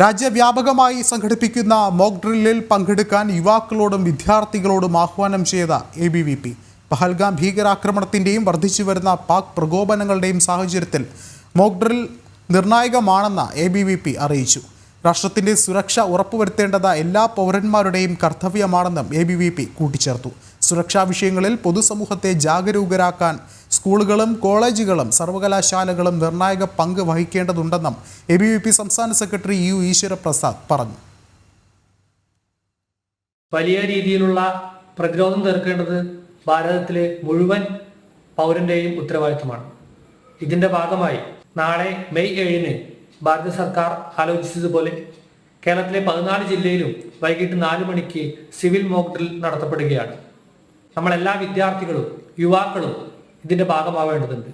രാജ്യവ്യാപകമായി സംഘടിപ്പിക്കുന്ന മോക്ക് ഡ്രില്ലിൽ പങ്കെടുക്കാൻ യുവാക്കളോടും വിദ്യാർത്ഥികളോടും ആഹ്വാനം ചെയ്ത A B V P Pahalgam ഭീകരാക്രമണത്തിന്റെയും വർദ്ധിച്ചു വരുന്ന പാക് പ്രകോപനങ്ങളുടെയും സാഹചര്യത്തിൽ മോക്ക് ഡ്രിൽ നിർണായകമാണെന്ന് എ ബി വി പി അറിയിച്ചു. രാഷ്ട്രത്തിന്റെ സുരക്ഷ ഉറപ്പുവരുത്തേണ്ടത് എല്ലാ പൗരന്മാരുടെയും കർത്തവ്യമാണെന്നും എ ബി വി പി കൂട്ടിച്ചേർത്തു. സുരക്ഷാ വിഷയങ്ങളിൽ പൊതുസമൂഹത്തെ ജാഗരൂകരാക്കാൻ സ്കൂളുകളും കോളേജുകളും സർവകലാശാലകളും നിർണായക പങ്ക് വഹിക്കേണ്ടതുണ്ടെന്നും എ ബി വി പി സംസ്ഥാന സെക്രട്ടറി യു ഈശ്വരപ്രസാദ് പറഞ്ഞു. വലിയ രീതിയിലുള്ള പ്രതിരോധം തീർക്കേണ്ടത് ഭാരതത്തിലെ മുഴുവൻ പൗരന്റെയും ഉത്തരവാദിത്തമാണ് ഇതിന്റെ ഭാഗമായി നാളെ മെയ് ഏഴിന് ഭാരത സർക്കാർ ആലോചിച്ചതുപോലെ കേരളത്തിലെ പതിനാല് ജില്ലയിലും വൈകിട്ട് നാല് മണിക്ക് സിവിൽ മോക്ക് ഡ്രിൽ നടത്തപ്പെടുകയാണ്. നമ്മളെല്ലാ വിദ്യാർത്ഥികളും യുവാക്കളും ഇതിന്റെ ഭാഗമാവേണ്ടതുണ്ട്